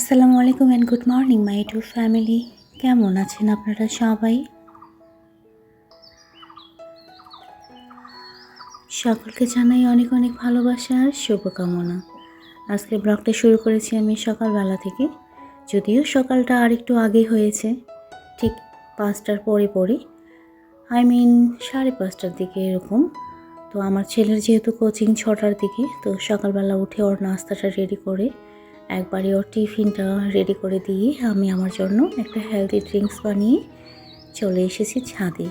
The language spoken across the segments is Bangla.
আসসালামু আলাইকুম and good morning my to family কেমন আছেন আপনারা সবাই? সকলকে জানাই অনেক অনেক ভালোবাসা আর শুভকামনা। আজকে ব্লগটা শুরু করেছি আমি সকালবেলা থেকে। যদিও সকালটা আর একটু আগে হয়েছে, ঠিক পাঁচটার পরে পরে। আই মিন সাড়ে পাঁচটার দিকে এরকম। তো আমার ছেলের যেহেতু কোচিং ছটার দিকে, তো সকালবেলা উঠে ওর নাস্তাটা রেডি করে একবারে ওর টিফিনটা রেডি করে দিয়ে আমি আমার জন্য একটা হেলদি ড্রিঙ্কস বানিয়ে চলে এসেছি ছাদে।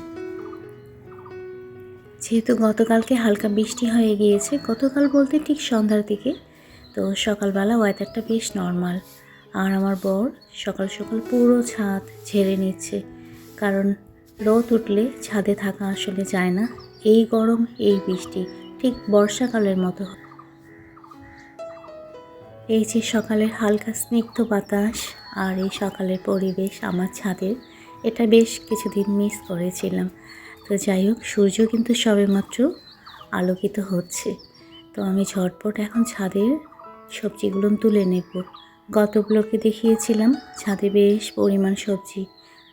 যেহেতু গতকালকে হালকা বৃষ্টি হয়ে গিয়েছে, গতকাল বলতে ঠিক সন্ধ্যার দিকে, তো সকালবেলা ওয়েদারটা বেশ নর্মাল আর আমার বর সকাল সকাল পুরো ছাদ ঝেড়ে নিচ্ছে, কারণ রোদ উঠলে ছাদে থাকা আসলে যায় না। এই গরম, এই বৃষ্টি, ঠিক বর্ষাকালের মতো। এই যে সকালের হালকা স্নিগ্ধ বাতাস আর এই সকালের পরিবেশ আমার ছাদের, এটা বেশ কিছুদিন মিস করেছিলাম। তো যাই হোক, সূর্য কিন্তু সবেমাত্র আলোকিত হচ্ছে। তো আমি ঝটপট এখন ছাদের সবজিগুলো তুলে নেব। গত ব্লকে দেখিয়েছিলাম, ছাদে বেশ পরিমাণ সবজি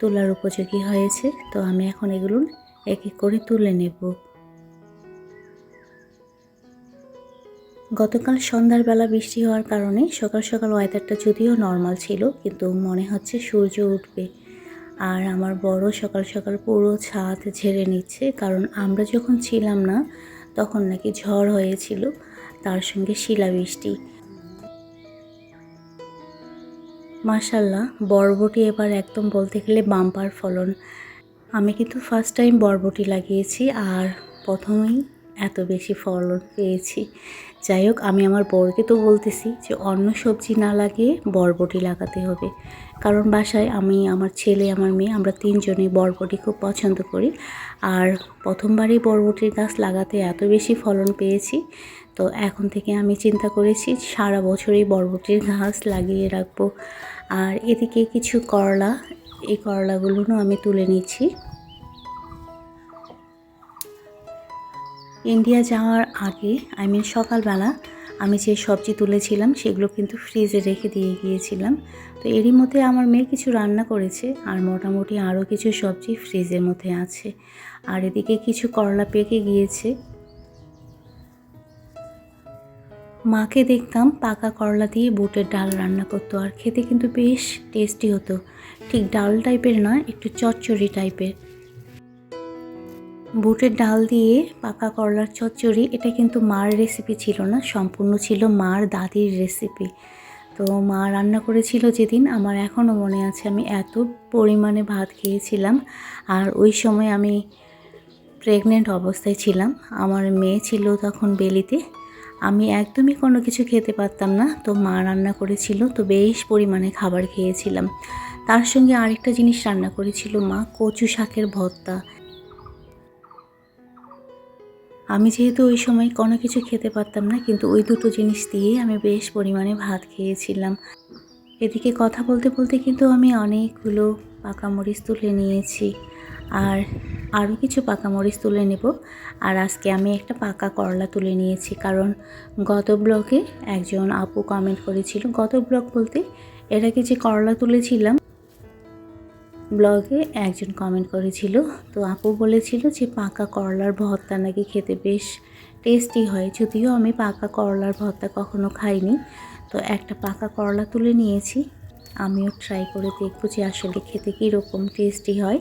তোলার উপযোগী হয়েছে। তো আমি এখন এগুলো এক এক করে তুলে নেব। গতকাল সন্ধ্যার বেলা বৃষ্টি হওয়ার কারণে সকাল সকাল ওয়েদারটা যদিও নর্মাল ছিল, কিন্তু মনে হচ্ছে সূর্য উঠবে। আর আমার বড় সকাল সকাল পুরো ছাদ ঝেড়ে নিচ্ছে, কারণ আমরা যখন ছিলাম না, তখন নাকি ঝড় হয়েছিল, তার সঙ্গে শিলাবৃষ্টি। মাশাল্লাহ বরবটি এবার একদম বলতে গেলে বাম্পার ফলন। আমি কিন্তু ফার্স্ট টাইম বরবটি লাগিয়েছি, আর প্রথমেই এত বেশি ফলন পেয়েছি। যাই হোক, আমি আমার বরকে তো বলতেছি যে অন্য সবজি না লাগিয়ে বরবটি লাগাতে হবে। কারণ বাসায় আমি, আমার ছেলে, আমার মেয়ে, আমরা তিনজনেই বরবটি খুব পছন্দ করি। আর প্রথমবারই বরবটির গাছ লাগাতে এত বেশি ফলন পেয়েছি, তো এখন থেকে আমি চিন্তা করেছি সারা বছরই বরবটির গাছ লাগিয়ে রাখব। আর এদিকে কিছু করলা, এই করলাগুলোও আমি তুলে নিচ্ছি। ইন্ডিয়া যাওয়ার আগে আই মিন সকালবেলা আমি যে সবজি তুলেছিলাম সেগুলো কিন্তু ফ্রিজে রেখে দিয়ে গিয়েছিলাম। তো এরই মধ্যে আমার মেয়ে কিছু রান্না করেছে আর মোটামুটি আরও কিছু সবজি ফ্রিজের মধ্যে আছে। আর এদিকে কিছু করলা পেকে গিয়েছে। মাকে দেখতাম পাকা করলা দিয়ে বুটের ডাল রান্না করতো আর খেতে কিন্তু বেশ টেস্টি হতো। ঠিক ডাল টাইপের নয়, একটু চচ্চড়ি টাইপের বুটের ডাল দিয়ে পাকা করলার চচ্চড়ি, এটা কিন্তু মার রেসিপি ছিল না, সম্পূর্ণ ছিল মার দাদির রেসিপি তো মা রান্না করেছিল যেদিন, আমার এখনও মনে আছে আমি এত পরিমাণে ভাত খেয়েছিলাম, আর ওই সময় আমি প্রেগনেন্ট অবস্থায় ছিলাম, আমার মেয়ে ছিল তখন বেলিতে, আমি একদমই কোনো কিছু খেতে পারতাম না, তো মা রান্না করেছিল, তো বেশ পরিমাণে খাবার খেয়েছিলাম। তার সঙ্গে আরেকটা জিনিস রান্না করেছিল মা, কচু শাকের ভর্তা। আমি যেহেতু ওই সময় কোনো কিছু খেতে পারতাম না, কিন্তু ওই দুটো জিনিস দিয়েই আমি বেশ পরিমাণে ভাত খেয়েছিলাম। এদিকে কথা বলতে বলতে কিন্তু আমি অনেকগুলো পাকা মরিচ তুলে নিয়েছি। আর আরও কিছু পাকা মরিচ তুলে নেব। আর আজকে আমি একটা পাকা করলা তুলে নিয়েছি, কারণ গত ব্লকে একজন আপু কমেন্ট করেছিল। গত ব্লগ বলতে এর আগে যে করলা তুলেছিলাম ব্লগে একজন কমেন্ট করেছিল, তো আপু বলেছিল যে পাকা করলার ভর্তা নাকি খেতে বেশ টেস্টি হয়। যদিও আমি পাকা করলার ভর্তা কখনো খাইনি, তো একটা পাকা করলা তুলে নিয়েছি। আমিও ট্রাই করে দেখব যে আসলে খেতে কীরকম টেস্টি হয়।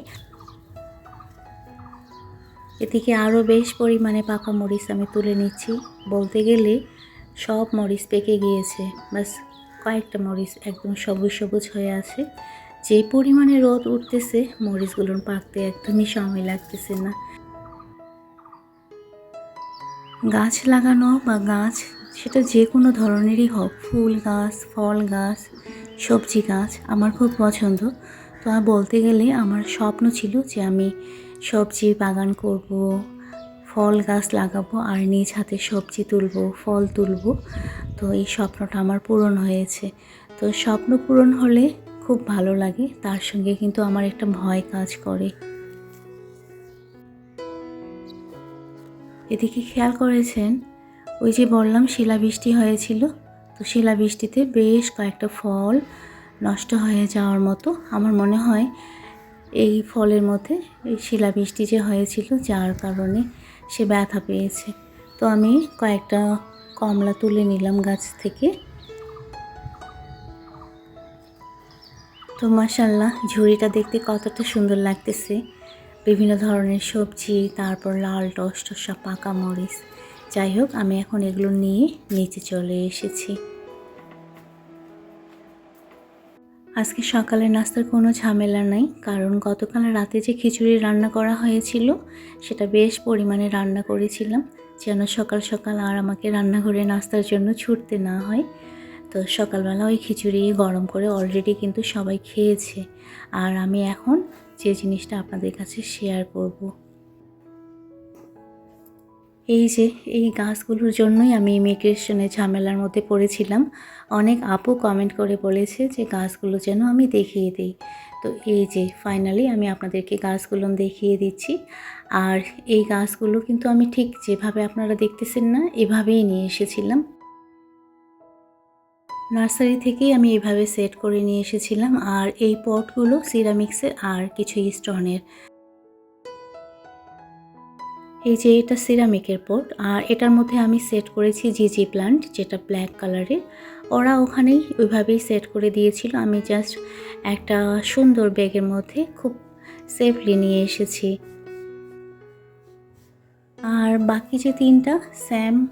এদিকে আরও বেশ পরিমাণে পাকা মরিচ আমি তুলে নিচ্ছি। বলতে গেলে সব মরিচ পেকে গিয়েছে, বাস কয়েকটা মরিচ একদম সবুজ সবুজ হয়ে আছে। যে পরিমাণে রোদ উঠতেছে, মরিচগুলোর পাকতে একদমই সময় লাগতেছে না। গাছ লাগানো বা গাছ, সেটা যে কোনো ধরনেরই হোক, ফুল গাছ, ফল গাছ, সবজি গাছ আমার খুব পছন্দ। তো আর বলতে গেলে আমার স্বপ্ন ছিল যে আমি সবজি বাগান করব, ফল গাছ লাগাবো আর নিজ হাতে সবজি তুলবো, ফল তুলবো। তো এই স্বপ্নটা আমার পূরণ হয়েছে। তো স্বপ্ন পূরণ হলে খুব ভালো লাগে। তার সঙ্গে কিন্তু আমার একটা ভয় কাজ করে। এদিকে খেয়াল করেছেন? ওই যে বললাম, শিলাবৃষ্টি হয়েছিল। তো শিলাবৃষ্টিতে বেশ কয়েকটা ফল নষ্ট হয়ে যাওয়ার মতো। আমার মনে হয় এই ফলের মধ্যে এই শিলাবৃষ্টি যে হয়েছিল, যার কারণে সে ব্যথা পেয়েছে। তো আমি কয়েকটা কমলা তুলে নিলাম গাছ থেকে। তো মাসাল্লাহ ঝুড়িটা দেখতে কতটা সুন্দর লাগতেছে। বিভিন্ন ধরনের সবজি, তারপর লাল টস টসা, পাকা মরিচ। যাই হোক, আমি এখন এগুলো নিয়ে নিচে চলে এসেছি। আজকে সকালে নাস্তার কোনো ঝামেলা নাই, কারণ গতকাল রাতে যে খিচুড়ি রান্না করা হয়েছিল, সেটা বেশ পরিমাণে রান্না করেছিলাম। যেন সকাল সকাল আর আমাকে রান্নাঘরে নাস্তার জন্য ছুটতে না হয়। তো সকালবেলা ওই খিচুড়ি গরম করে অলরেডি কিন্তু সবাই খেয়েছে। আর আমি এখন যে জিনিসটা আপনাদের কাছে শেয়ার করব। এই যে, এই গাছগুলোর জন্যই আমি ইমিগ্রেশনে ঝামেলার মধ্যে পড়েছিলাম। অনেক আপু কমেন্ট করে বলেছে যে গাছগুলো যেন আমি দেখিয়ে দিই। তো এই যে ফাইনালি আমি আপনাদেরকে গাছগুলো দেখিয়ে দিচ্ছি। আর এই গাছগুলো কিন্তু আমি ঠিক যেভাবে আপনারা দেখতেছেন না, এভাবেই নিয়ে এসেছিলাম। নার্সারি থেকেই আমি এভাবে সেট করে নিয়ে এসেছিলাম আর এই পটগুলো সিরামিক্সের আর কিছু স্টোনের। এই যে এটা সিরামিকের পট আর এটার মধ্যে আমি সেট করেছি জিজি প্লান্ট যেটা ব্ল্যাক কালারের। ওরা ওখানেই ওইভাবেই সেট করে দিয়েছিল। আমি জাস্ট একটা সুন্দর ব্যাগের মধ্যে খুব সেফলি নিয়ে এসেছি। আর বাকি যে তিনটা স্যাম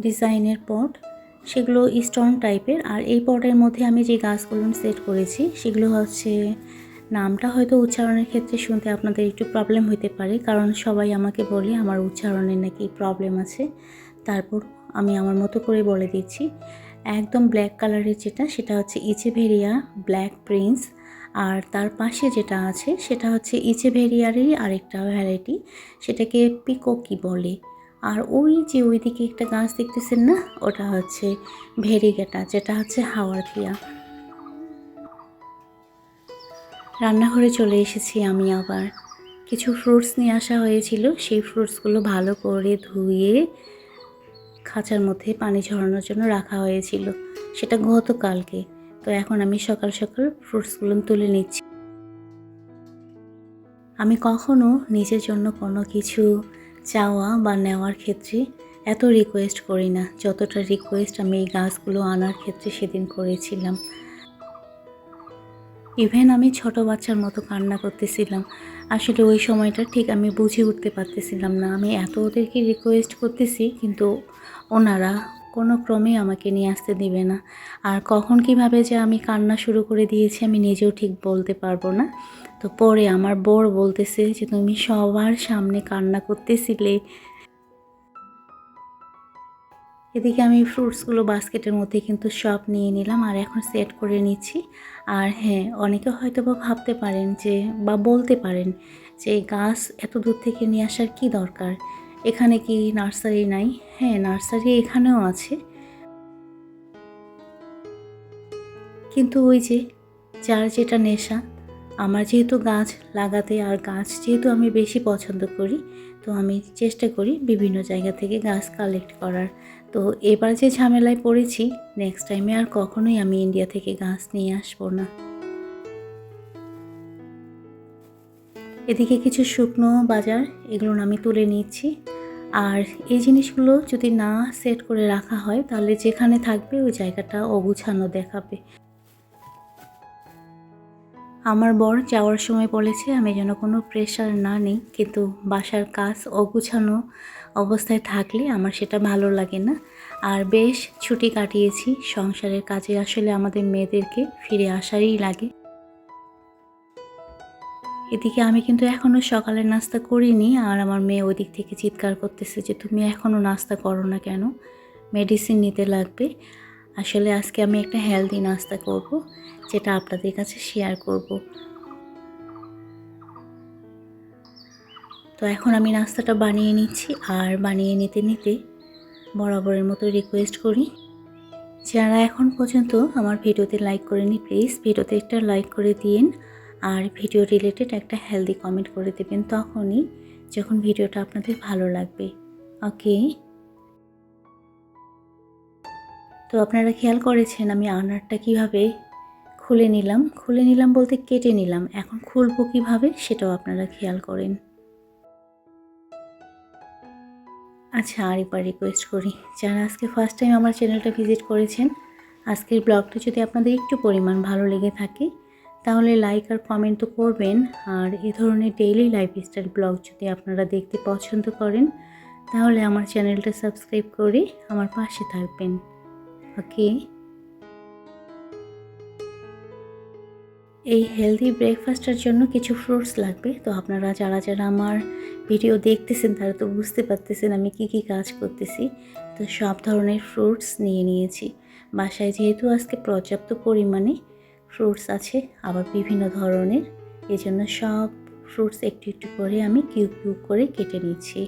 ডিজাইনের পট সেগুলো স্টোন টাইপের আর এই পটের মধ্যে আমি যে গাছগুলো সেট করেছি, সেগুলো হচ্ছে, নামটা হয়তো উচ্চারণের ক্ষেত্রে শুনতে আপনাদের একটু প্রবলেম হতে পারে, কারণ সবাই আমাকে বলে আমার উচ্চারণের নাকি প্রবলেম আছে। তারপর আমি আমার মতো করে বলে দিচ্ছি। একদম ব্ল্যাক কালারের যেটা, সেটা হচ্ছে ইচেভেরিয়া ব্ল্যাক প্রিন্স আর তার পাশে যেটা আছে, সেটা হচ্ছে ইচেভেরিয়ারেরই আরেকটা ভ্যারাইটি সেটাকে পিকোকি বলে। আর ওই যে ওইদিকে একটা গাছ দেখতেছেন না? ওটা হচ্ছে ভেরিগেটা যেটা হচ্ছে হাওয়ার পিয়া রান্নাঘরে চলে এসেছি আমি আবার। কিছু ফ্রুটস নিয়ে আসা হয়েছিল, সেই ফ্রুটসগুলো ভালো করে ধুয়ে খাঁচার মধ্যে পানি ঝরানোর জন্য রাখা হয়েছিল। সেটা গতকালকে। তো এখন আমি সকাল সকাল ফ্রুটসগুলো তুলে নিচ্ছি। আমি কখনো নিজের জন্য কোনো কিছু চাওয়া বা নেওয়ার ক্ষেত্রে এত রিকোয়েস্ট করি না। যতটা রিকোয়েস্ট আমি এই গাছগুলো আনার ক্ষেত্রে সেদিন করেছিলাম। ইভেন আমি ছোট বাচ্চার মতো কান্না করতেছিলাম। আসলে ওই সময়টা ঠিক আমি বুঝে উঠতে পারতেছিলাম না। আমি এত ওদেরকে রিকোয়েস্ট করতেছি, কিন্তু ওনারা কোনো ক্রমেই আমাকে নিয়ে আসতে দিবে না। আর কখন কীভাবে যে আমি কান্না শুরু করে দিয়েছি, আমি নিজেও ঠিক বলতে পারব না। তো পরে আমার বর বলতেছে যে, তুমি সবার সামনে কান্না করতেছিলে। এদিকে আমি ফ্রুটসগুলো বাস্কেটের মধ্যে কিন্তু সব নিয়ে নিলাম আর এখন সেট করে নিচ্ছি। আর হ্যাঁ অনেকে হয়তো বা ভাবতে পারেন যে, বা বলতে পারেন যে গাছ এত দূর থেকে নিয়ে আসার কি দরকার? এখানে কি নার্সারি নাই? হ্যাঁ নার্সারি এখানেও আছে। কিন্তু ওই যে, যার যেটা নেশা আমার যেহেতু গাছ লাগাতে আর গাছ যেহেতু আমি বেশি পছন্দ করি, তো আমি চেষ্টা করি বিভিন্ন জায়গা থেকে গাছ কালেক্ট করার। তো এবার যে ঝামেলায় পড়েছি নেক্সট টাইমে আর কখনোই আমি ইন্ডিয়া থেকে গাছ নিয়ে আসব না। এদিকে কিছু শুকনো বাজার এগুলো আমি তুলে নিচ্ছি। আর এই জিনিসগুলো যদি না সেট করে রাখা হয়, তাহলে যেখানে থাকবে ওই জায়গাটা অগুছানো দেখাবে। আমার বর যাওয়ার সময় বলেছে, আমি যেন কোনো প্রেশার না নিই, কিন্তু বাসার কাজ অগুছানো অবস্থায় থাকলে আমার সেটা ভালো লাগে না। আর বেশ ছুটি কাটিয়েছি, সংসারের কাজে আসলে আমাদের মেয়েদেরকে ফিরে আসারই লাগে। এদিকে আমি কিন্তু এখনও সকালের নাস্তা করিনি, আর আমার মেয়ে ওই দিক থেকে চিৎকার করতেছে যে, তুমি এখনও নাস্তা করো না কেন? মেডিসিন নিতে লাগবে। আসলে আজকে আমি একটা হেলদি নাস্তা করব, যেটা আপনাদের কাছে শেয়ার করব। তো এখন আমি নাস্তাটা বানিয়ে নিচ্ছি, আর বানিয়ে নিতে নিতে বরাবরের মতো রিকোয়েস্ট করি। যারা এখন পর্যন্ত আমার ভিডিওতে লাইক করেনি প্লিজ ভিডিওতে একটা লাইক করে দিন, আর ভিডিও রিলেটেড একটা হেলদি কমেন্ট করে দেবেন তখনই যখন ভিডিওটা আপনাদের ভালো লাগবে। ওকে তো আপনারা খেয়াল করেছেন আমি আনারটা কীভাবে খুলে নিলাম? খুলে নিলাম বলতে কেটে নিলাম। এখন খুলবো কীভাবে সেটাও আপনারা খেয়াল করেন। আচ্ছা আর আরেকবার রিকোয়েস্ট করি। যারা আজকে ফার্স্ট টাইম আমার চ্যানেলটা ভিজিট করেছেন, আজকের ব্লগটা যদি আপনাদের একটু পরিমাণ ভালো লেগে থাকে, তাহলে লাইক আর কমেন্ট তো করবেন। আর এ ধরনের ডেইলি লাইফস্টাইল ব্লগ যদি আপনারা দেখতে পছন্দ করেন, তাহলে আমার চ্যানেলটা সাবস্ক্রাইব করে আমার পাশে থাকবেন। ওকে? এই হেলদি ব্রেকফাস্টের জন্য কিছু ফ্রুটস লাগবে। তো আপনারা যারা যারা আমার ভিডিও দেখতেছেন, তারা তো বুঝতে পারতেছেন আমি কি কি কাজ করতেছি। তো সব ধরনের ফ্রুটস নিয়ে নিয়েছি। বাসায় যেহেতু আজকে পর্যাপ্ত পরিমাণে ফ্রুটস আছে, আবার বিভিন্ন ধরনের এই জন্য সব ফ্রুটস একটু একটু করে আমি কিউব কিউব করে কেটে নিচ্ছি।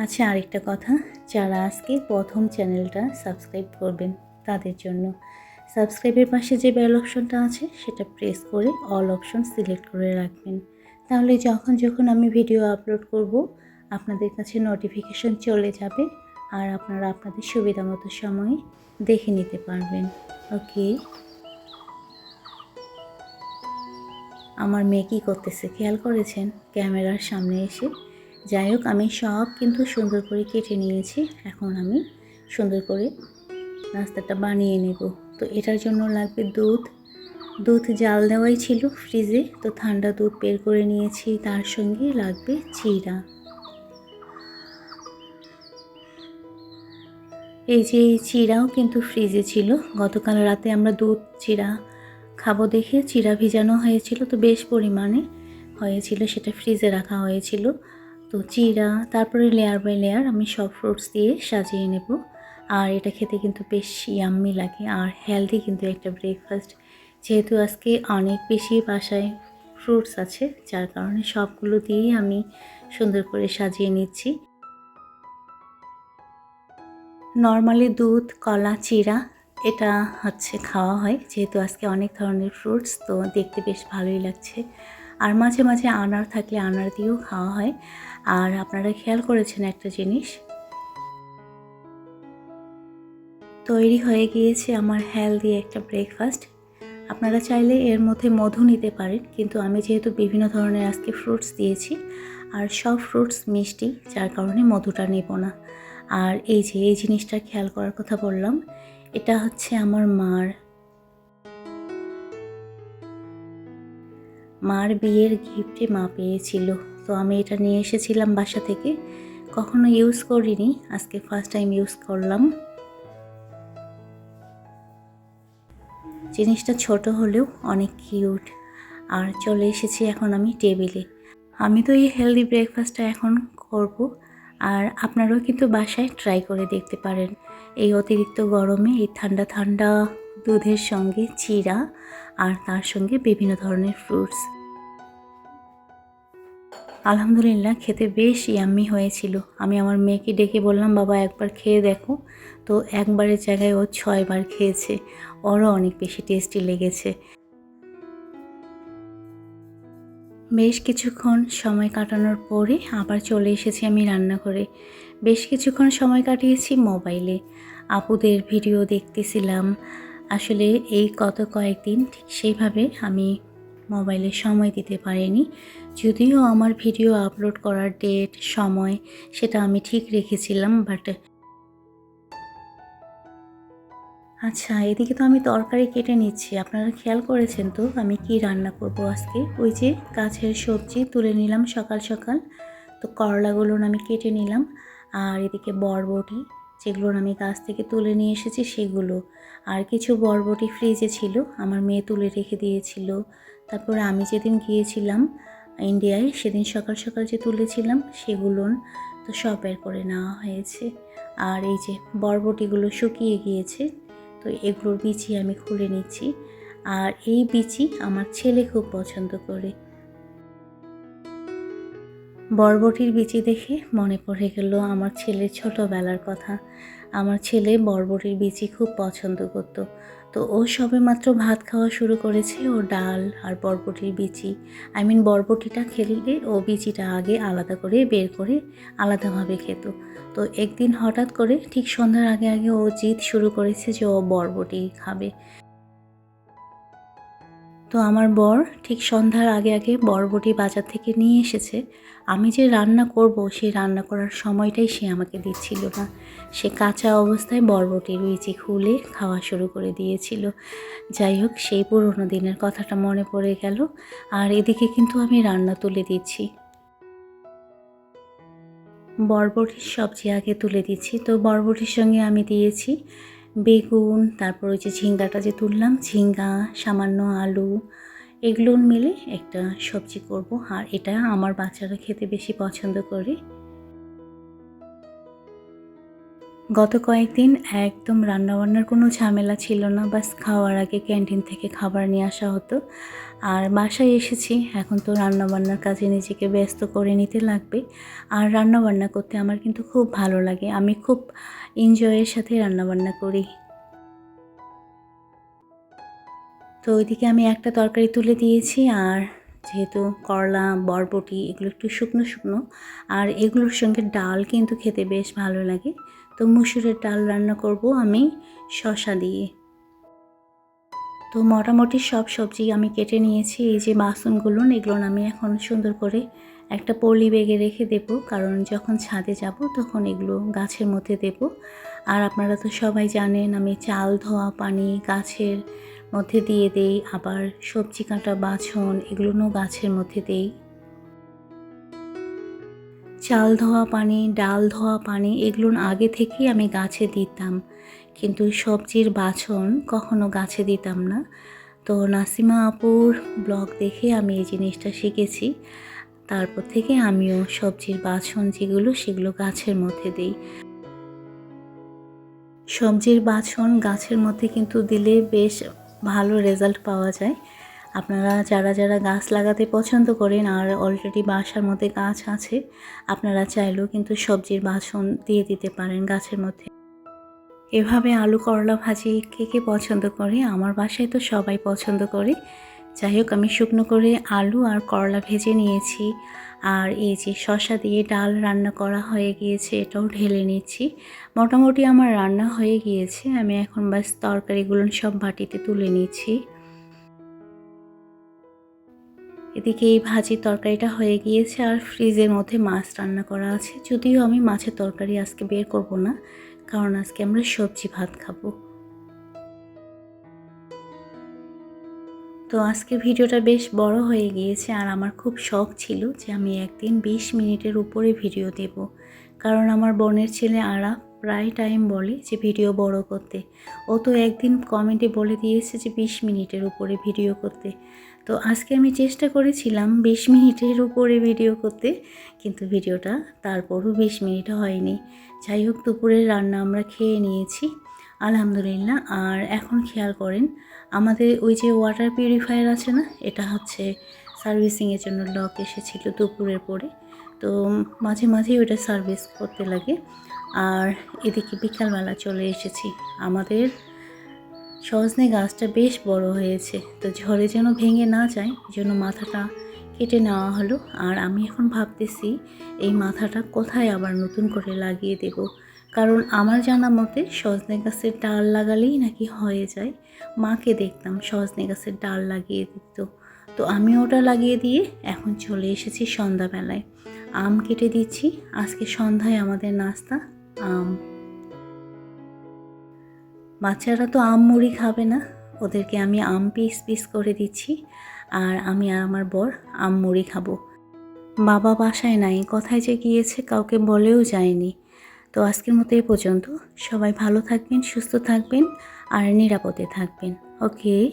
আচ্ছা আরেকটা কথা, যারা আজকে প্রথম চ্যানেলটা সাবস্ক্রাইব করবেন তাদের জন্য, সাবস্ক্রাইবের পাশে যে বেল অপশনটা আছে, সেটা প্রেস করে অল অপশন সিলেক্ট করে রাখবেন। তাহলে যখন যখন আমি ভিডিও আপলোড করব, আপনাদের কাছে নোটিফিকেশন চলে যাবে আর আপনারা আপনাদের সুবিধা মতো সময়ে দেখে নিতে পারবেন। ওকে? আমার মেয়ে কী করতেছে? খেয়াল করেছেন? ক্যামেরার সামনে এসে যাই হোক, আমি সব কিন্তু সুন্দর করে কেটে নিয়েছি। এখন আমি সুন্দর করে নাস্তাটা বানিয়ে নেব। তো এটার জন্য লাগবে দুধ। দুধ জাল দেওয়াই ছিল ফ্রিজে। তো ঠান্ডা দুধ বের করে নিয়েছি। তার সঙ্গে লাগবে চিরা এই যে এই চিরাও কিন্তু ফ্রিজে ছিল। গতকাল রাতে আমরা দুধ চিরা খাব দেখে চিরা ভিজানো হয়েছিল। তো বেশ পরিমাণে হয়েছিল। সেটা ফ্রিজে রাখা হয়েছিল। তো চিরা, তারপরে লেয়ার বাই লেয়ার আমি সব ফ্রুটস দিয়ে সাজিয়ে নেব। আর এটা খেতে কিন্তু বেশ ইয়াম্মি লাগে আর হেলদি কিন্তু একটা ব্রেকফাস্ট যেহেতু আজকে অনেক বেশি বাসায় ফ্রুটস আছে, যার কারণে সবগুলো দিয়েই আমি সুন্দর করে সাজিয়ে নিচ্ছি। নর্মালি দুধ, কলা, চিরা, এটা হচ্ছে খাওয়া হয়, যেহেতু আজকে অনেক ধরনের ফ্রুটস তো দেখতে বেশ ভালোই লাগছে। আর মাঝে মাঝে আনার থাকলে আনার দিয়েও খাওয়া হয়। আর আপনারা খেয়াল করেছেন একটা জিনিস? তৈরি হয়ে গিয়েছে আমার হেলদি একটা ব্রেকফাস্ট আপনারা চাইলে এর মধ্যে মধু নিতে পারেন, কিন্তু আমি যেহেতু বিভিন্ন ধরনের আজকে ফ্রুটস দিয়েছি, আর সব ফ্রুটস মিষ্টি, যার কারণে মধুটা নেব না। আর এই যে, এই জিনিসটা খেয়াল করার কথা বললাম, এটা হচ্ছে আমার মার মার বিয়ের গিফটে মা পেয়েছিল। তো আমি এটা নিয়ে এসেছিলাম বাসা থেকে। কখনো ইউজ করিনি। আজকে ফার্স্ট টাইম ইউজ করলাম। জিনিসটা ছোট হলেও অনেক কিউট আর চলে এসেছি এখন আমি টেবিলে। আমি তো এই হেলদি ব্রেকফাস্টটা এখন করব। আর আপনারাও কিন্তু বাসায় ট্রাই করে দেখতে পারেন। এই অতিরিক্ত গরমে এই ঠান্ডা ঠান্ডা দুধের সঙ্গে চিরা আর তার সঙ্গে বিভিন্ন ধরনের ফ্রুটস আলহামদুলিল্লাহ, খেতে বেশ ইয়াম্মি হয়েছিল। আমি আমার মেয়েকে ডেকে বললাম, বাবা, একবার খেয়ে দেখো। তো একবারের জায়গায় ও ছয়বার খেয়েছে। ওরও অনেক বেশি টেস্টি লেগেছে। বেশ কিছুক্ষণ সময় কাটানোর পরে আবার চলে এসেছি আমি রান্না করে বেশ কিছুক্ষণ সময় কাটিয়েছি মোবাইলে। আপুদের ভিডিও দেখতেছিলাম। আসলে এই গত কয়েকদিন ঠিক সেইভাবে আমি মোবাইলে সময় দিতে পারিনি। যদিও আমার ভিডিও আপলোড করার ডেট সময়, সেটা আমি ঠিক রেখেছিলাম বাট আচ্ছা এদিকে তো আমি তরকারি কেটে নিচ্ছি। আপনারা খেয়াল করেছেন তো আমি কি রান্না করব আজকে? ওই যে গাছের সবজি তুলে নিলাম সকাল সকাল। তো করলাগুলো আমি কেটে নিলাম। আর এদিকে বরবটি যেগুলো আমি গাছ থেকে তুলে নিয়ে এসেছি সেগুলো। আর কিছু বরবটি ফ্রিজে ছিল, আমার মেয়ে তুলে রেখে দিয়েছিল। তারপরে আমি যেদিন গিয়েছিলাম ইন্ডিয়ায়, সেদিন সকাল সকাল যে তুলেছিলাম সেগুলো তো সব বের করে নেওয়া হয়েছে। আর এই যে বরবটিগুলো শুকিয়ে গিয়েছে তো এগুলোর বিচি আমি খুলে নিচ্ছি। আর এই বিচি আমার ছেলে খুব পছন্দ করে। বরবটির বিচি দেখে মনে পড়ে গেল আমার ছেলের ছোটোবেলার কথা। আমার ছেলে বরবটির বিচি খুব পছন্দ করত। তো ও সবে মাত্র ভাত খাওয়া শুরু করেছে ও ডাল আর বরবটির বিচি। আই মিন বরবটিটা খেলে ও বিচিটা আগে আলাদা করে বের করে আলাদাভাবে খেত। তো একদিন হঠাৎ করে ঠিক সন্ধ্যার আগে আগে ও জিদ শুরু করেছে যে ও বরবটি খাবে। তো আমার বর ঠিক সন্ধ্যার আগে আগে বরবটি বাজার থেকে নিয়ে এসেছে। আমি যে রান্না করব, সেই রান্না করার সময়টাই সে আমাকে দিচ্ছিল না। সে কাঁচা অবস্থায় বরবটির বিচি খুলে খাওয়া শুরু করে দিয়েছিল। যাই হোক, সেই পুরোনো দিনের কথাটা মনে পড়ে গেল। আর এদিকে কিন্তু আমি রান্না তুলে দিচ্ছি। বরবটির সবজি আগে তুলে দিচ্ছি। তো বরবটির সঙ্গে আমি দিয়েছি বেগুন, তারপর ওই যে ঝিঙ্গাটা যে তুললাম, ঝিঙ্গা, সামান্য আলু, এগুলো মিলে একটা সবজি করব। আর এটা আমার বাচ্চারা খেতে বেশি পছন্দ করে। গত কয়েকদিন একদম রান্নাবান্নার কোনো ঝামেলা ছিল না, বাস খাওয়ার আগে ক্যান্টিন থেকে খাবার নিয়ে আসা হতো। আর বাসায় এসেছি, এখন তো রান্নাবান্নার কাজে নিজেকে ব্যস্ত করে নিতে লাগবে। আর রান্নাবান্না করতে আমার কিন্তু খুব ভালো লাগে, আমি খুব এনজয়ের সাথে রান্নাবান্না করি। তো ওইদিকে আমি একটা তরকারি তুলে দিয়েছি, আর যেহেতু করলা, বরবটি, এগুলো একটু শুকনো শুকনো, আর এগুলোর সঙ্গে ডাল কিন্তু খেতে বেশ ভালো লাগে। তো মুসুরের ডাল রান্না করব আমি শশা দিয়ে। তো মোটামুটি সব সবজি আমি কেটে নিয়েছি, এই যে বাসনগুলো এগুলো আমি এখন সুন্দর করে একটা পলি বেগে রেখে দেব, কারণ যখন ছাদে যাব তখন এগুলো গাছের মধ্যে দেব। আর আপনারা তো সবাই জানেন, আমি চাল, ধোয়া, পানি গাছের মধ্যে দিয়ে দেই, আবার সবজি কাটা, বাছন এগুলোও গাছের মধ্যে দেই। চাল ধোয়া পানি, ডাল ধোয়া পানি এগুলো আগে থেকেই আমি গাছে দিতাম। কিন্তু সবজির বাছন কখনো গাছে দিতাম না। তো নাসিমা আপুর ব্লগ দেখে আমি এই জিনিসটা শিখেছি। তারপর থেকে আমিও সবজির বাছন যেগুলো সেগুলো গাছের মধ্যে দিই। সবজির বাছন গাছের মধ্যে কিন্তু দিলে বেশ ভালো রেজাল্ট পাওয়া যায়। আপনারা যারা যারা গাছ লাগাতে পছন্দ করেন আর অলরেডি বাসার মধ্যে গাছ আছে, আপনারা চাইলেও কিন্তু সবজির বাসন দিয়ে দিতে পারেন গাছের মধ্যে। এভাবে আলু, করলা ভাজি কে কে পছন্দ করে, আমার বাসায় তো সবাই পছন্দ করে। যাই হোক, আমি শুকনো করে আলু আর করলা ভেজে নিয়েছি। আর এই যে শশা দিয়ে ডাল রান্না করা হয়ে গিয়েছে, এটাও ঢেলে নিচ্ছি। মোটামুটি আমার রান্না হয়ে গিয়েছে, আমি এখন বাস তরকারিগুলো সব বাটিতে তুলে নিচ্ছি। এদিকে এই ভাজির তরকারিটা হয়ে গিয়েছে আর ফ্রিজের মধ্যে মাছ রান্না করা আছে। যদিও আমি মাছের তরকারি আজকে বের করব না, কারণ আজকে আমরা সবজি ভাত খাব। তো আজকে ভিডিওটা বেশ বড় হয়ে গিয়েছে আর আমার খুব শখ ছিল যে আমি একদিন ২০ মিনিটের উপরে ভিডিও দেব। কারণ আমার বোনের ছেলে আরা প্রায় টাইম বলে যে ভিডিও বড় করতে। ও তো একদিন কমেন্টে বলে দিয়েছে যে ২০ মিনিটের উপরে ভিডিও করতে। তো আজকে আমি চেষ্টা করেছিলাম ২০ মিনিটের উপরে ভিডিও করতে, কিন্তু ভিডিওটা তারপরও ২০ মিনিট হয়নি। যাই হোক, দুপুরের রান্না আমরা খেয়ে নিয়েছি, আলহামদুলিল্লাহ। আর এখন খেয়াল করেন, আমাদের ওই যে ওয়াটার পিউরিফায়ার আছে না, এটা হচ্ছে সার্ভিসিংয়ের জন্য লক এসেছিল দুপুরের পরে। তো মাঝে মাঝে ওটা সার্ভিস করতে লাগে। আর এদিকে বিকালবেলা চলে এসেছি, আমাদের সজনে গাছটা বেশ বড় হয়েছে। তো ঝড়ে যেন ভেঙে না যায় জন্য মাথাটা কেটে নেওয়া হলো। আর আমি এখন ভাবতেছি, এই মাথাটা কোথায় আবার নতুন করে লাগিয়ে দেব? কারণ আমার জানা মতে, সজনে গাছের ডাল লাগালেই নাকি হয়ে যায়। মাকে দেখতাম সজনে গাছের ডাল লাগিয়ে দিত। তো আমি ওটা লাগিয়ে দিয়ে এখন চলে এসেছি সন্ধ্যাবেলায়। আম কেটে দিচ্ছি। আজকে সন্ধ্যায় আমাদের নাস্তা। আম বাচ্চারা তো আম মুড়ি খাবে না। ওদেরকে আমি আম পিস পিস করে দিচ্ছি আর আমি আর আমার বর আম মুড়ি খাব। বাবা বাসায় নাই, কথায় যে গিয়েছে কাউকে বলেও যায়নি। তো আজকের মতো এ পর্যন্ত। সবাই ভালো থাকবেন, সুস্থ থাকবেন আর নিরাপদে থাকবেন। ওকে?